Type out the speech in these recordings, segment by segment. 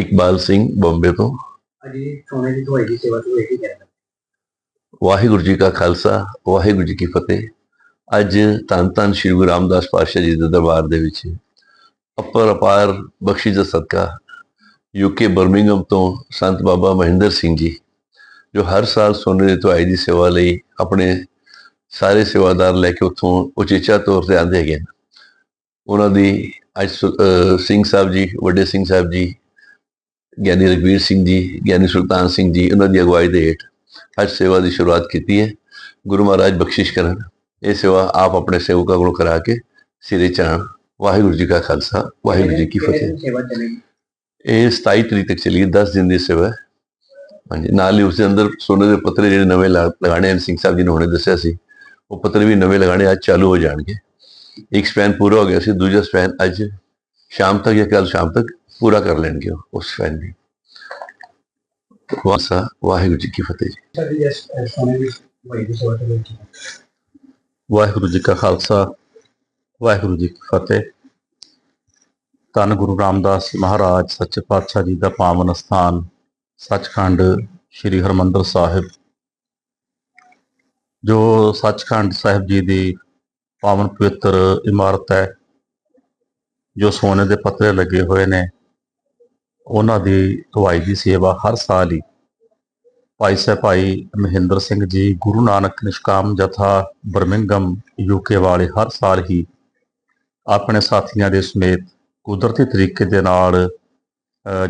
ਇਕਬਾਲ ਸਿੰਘ ਬੰਬੇ ਤੋਂ। ਅਜੀ ਸੋਨੇ ਦੀ ਦਵਾਈ ਦੀ ਸੇਵਾ ਤੋਂ ਇਹੀ ਕਹਿੰਦਾ ਵਾਹਿਗੁਰੂ ਜੀ ਕਾ ਖਾਲਸਾ ਵਾਹਿਗੁਰੂ ਜੀ ਕੀ ਫਤਿਹ। ਅੱਜ ਧੰਨ ਧੰਨ ਸ਼੍ਰੀ ਗੁਰੂ ਰਾਮਦਾਸ ਪਾਤਸ਼ਾਹ ਜੀ ਦੇ ਦਰਬਾਰ ਦੇ ਵਿੱਚ ਅਪਰ ਅਪਾਰ ਬਖਸ਼ਿਸ਼ ਦਾ ਸਦਕਾ ਯੂਕੇ ਬਰਮਿੰਗਮ ਤੋਂ ਸੰਤ ਬਾਬਾ ਮਹਿੰਦਰ ਸਿੰਘ ਜੀ ਜੋ ਹਰ ਸਾਲ ਸੋਨੇ ਦੀ ਦਵਾਈ ਦੀ ਸੇਵਾ ਲਈ ਆਪਣੇ ਸਾਰੇ ਸੇਵਾਦਾਰ ਲੈ ਕੇ ਉੱਥੋਂ ਉਚੇਚਾ ਤੌਰ ਤੇ ਆਉਂਦੇ ਹੈਗੇ ਉਹਨਾਂ ਦੀ ਅੱਜ ਸਿੰਘ ਸਾਹਿਬ ਜੀ ਵੱਡੇ ਸਿੰਘ ਸਾਹਿਬ ਜੀ ਗਿਆਨੀ ਰਘਵੀਰ ਸਿੰਘ ਜੀ ਗਿਆਨੀ ਸੁਲਤਾਨ ਸਿੰਘ ਜੀ ਉਹਨਾਂ ਦੀ ਅਗਵਾਈ ਦੇ ਹੇਠ ਅੱਜ ਸੇਵਾ ਦੀ ਸ਼ੁਰੂਆਤ ਕੀਤੀ ਹੈ। ਗੁਰੂ ਮਹਾਰਾਜ ਬਖਸ਼ਿਸ਼ ਕਰਨ। ਇਹ ਸੇਵਾ ਆਪ ਆਪਣੇ ਸੇਵਕਾਂ ਕੋਲੋਂ ਕਰਾ ਕੇ ਸਿਰੇ ਚਾਣ ਵਾਹਿਗੁਰੂ ਜੀ ਕਾ ਖਾਲਸਾ ਵਾਹਿਗੁਰੂ ਜੀ ਕੀ ਫਤਿਹ। ਇਹ 27 ਤਰੀਕ ਤੱਕ ਚੱਲੀ 10 ਦਿਨ ਦੀ ਸੇਵਾ ਹਾਂਜੀ ਨਾਲ ਹੀ ਉਸ ਦੇ ਅੰਦਰ ਸੋਨੇ ਦੇ ਪੱਤਰੇ ਜਿਹੜੇ ਨਵੇਂ ਲਗਾਣੇ ਹਨ ਸਿੰਘ ਸਾਹਿਬ ਜੀ ਨੇ ਹੁਣੇ ਦੱਸਿਆ ਸੀ ਉਹ ਪੱਤਰੇ ਵੀ ਨਵੇਂ ਲਗਾਣੇ ਅੱਜ ਚਾਲੂ ਹੋ ਜਾਣਗੇ। ਇੱਕ ਸਪੈਨ ਪੂਰਾ ਹੋ ਗਿਆ ਸੀ ਦੂਜਾ ਸਪੈਨ ਅੱਜ ਸ਼ਾਮ ਤੱਕ ਜਾਂ ਕੱਲ ਸ਼ਾਮ ਤੱਕ ਪੂਰਾ ਕਰ ਲੈਣਗੇ ਉਸ ਸਪੈਨ ਦੀ ਵਾਸਾ ਵਾਹਿਗੁਰੂ ਜੀ ਕੀ ਫਤਿਹ ਜੀ। ਵਾਹਿਗੁਰੂ ਜੀ ਕਾ ਖਾਲਸਾ ਵਾਹਿਗੁਰੂ ਜੀ ਕੀ ਫਤਿਹ। ਧੰਨ ਗੁਰੂ ਰਾਮਦਾਸ ਮਹਾਰਾਜ ਸੱਚੇ ਪਾਤਸ਼ਾਹ ਜੀ ਦਾ ਪਾਵਨ ਸਥਾਨ ਸੱਚਖੰਡ ਸ੍ਰੀ ਹਰਮੰਦਰ ਸਾਹਿਬ। ਜੋ ਸੱਚਖੰਡ ਸਾਹਿਬ ਜੀ ਦੀ ਪਾਵਨ ਪਵਿੱਤਰ ਇਮਾਰਤ ਹੈ ਜੋ ਸੋਨੇ ਦੇ ਪੱਤਰੇ ਲੱਗੇ ਹੋਏ ਨੇ ਉਹਨਾਂ ਦੀ ਦਵਾਈ ਦੀ ਸੇਵਾ ਹਰ ਸਾਲ ਹੀ ਭਾਈ ਸਾਹਿਬ ਭਾਈ ਮਹਿੰਦਰ ਸਿੰਘ ਜੀ, ਗੁਰੂ ਨਾਨਕ ਨਿਸ਼ਕਾਮ ਜਥਾ ਬਰਮਿੰਗਮ ਯੂਕੇ ਵਾਲੇ ਹਰ ਸਾਲ ਹੀ ਆਪਣੇ ਸਾਥੀਆਂ ਦੇ ਸਮੇਤ ਕੁਦਰਤੀ ਤਰੀਕੇ ਦੇ ਨਾਲ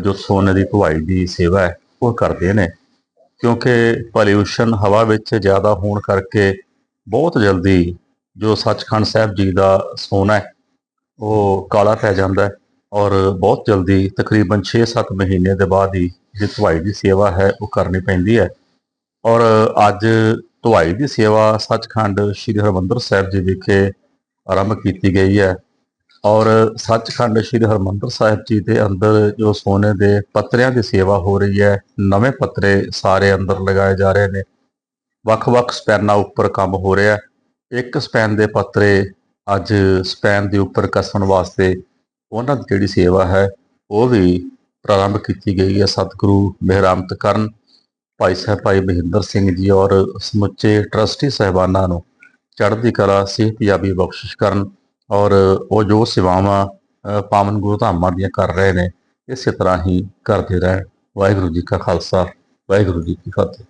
ਜੋ ਸੋਨੇ ਦੀ ਧੁਆਈ ਦੀ ਸੇਵਾ ਹੈ, ਉਹ ਕਰਦੇ ਨੇ। ਕਿਉਂਕਿ ਪੋਲਿਊਸ਼ਨ ਹਵਾ ਵਿੱਚ ਜ਼ਿਆਦਾ ਹੋਣ ਕਰਕੇ ਬਹੁਤ ਜਲਦੀ ਜੋ ਸੱਚਖੰਡ ਸਾਹਿਬ ਜੀ ਦਾ ਸੋਨਾ ਹੈ, ਉਹ ਕਾਲਾ ਪੈ ਜਾਂਦਾ ਹੈ। ਔਰ ਬਹੁਤ ਜਲਦੀ ਤਕਰੀਬਨ 6-7 ਮਹੀਨੇ ਦੇ ਬਾਅਦ ਹੀ ਜਿਹੜੀ ਧੁਆਈ ਦੀ ਸੇਵਾ ਹੈ, ਉਹ ਕਰਨੀ ਪੈਂਦੀ ਹੈ। ਔਰ ਅੱਜ ਧੁਆਈ ਦੀ ਸੇਵਾ ਸੱਚਖੰਡ ਸ੍ਰੀ ਹਰਮੰਦਰ ਸਾਹਿਬ ਜੀ ਵਿਖੇ ਆਰੰਭ ਕੀਤੀ ਗਈ ਹੈ। ਔਰ ਸੱਚਖੰਡ ਸ੍ਰੀ ਹਰਮੰਦਰ ਸਾਹਿਬ ਜੀ ਦੇ ਅੰਦਰ ਜੋ ਸੋਨੇ ਦੇ ਪੱਤਰਿਆਂ ਦੀ ਸੇਵਾ ਹੋ ਰਹੀ ਹੈ, ਨਵੇਂ ਪੱਤਰੇ ਸਾਰੇ ਅੰਦਰ ਲਗਾਏ ਜਾ ਰਹੇ ਨੇ। ਵੱਖ-ਵੱਖ ਸਪੈਨਾਂ ਉੱਪਰ ਕੰਮ ਹੋ ਰਿਹਾ ਹੈ। ਇੱਕ ਸਪੈਨ ਦੇ ਪੱਤਰੇ ਅੱਜ ਸਪੈਨ ਦੇ ਉੱਪਰ ਕੱਸਣ ਵਾਸਤੇ ਉਹਨਾਂ ਦੀ ਜਿਹੜੀ ਸੇਵਾ ਹੈ, ਉਹ ਵੀ ਪ੍ਰਾਰੰਭ ਕੀਤੀ ਗਈ ਹੈ ਸਤਿਗੁਰੂ ਮਿਹਰਾਮਤ ਕਰਨ ਭਾਈ ਸਾਹਿਬ ਭਾਈ ਮਹਿੰਦਰ ਸਿੰਘ ਜੀ ਔਰ ਸਮੁੱਚੇ ਟਰਸਟੀ ਸਹਿਬਾਨਾਂ ਨੂੰ ਚੜ੍ਹਦੀ ਕਲਾ ਸਿਹਤਯਾਬੀ ਬਖਸ਼ਿਸ਼ ਕਰਨ ਔਰ ਉਹ ਜੋ ਸੇਵਾਵਾਂ ਪਾਵਨ ਗੁਰੂ ਧਾਮਾਂ ਦੀਆਂ ਕਰ ਰਹੇ ਨੇ, ਇਸੇ ਤਰ੍ਹਾਂ ਹੀ ਕਰਦੇ ਰਹਿਣ। ਵਾਹਿਗੁਰੂ ਜੀ ਕਾ ਖਾਲਸਾ, ਵਾਹਿਗੁਰੂ ਜੀ ਕੀ ਫਤਿਹ।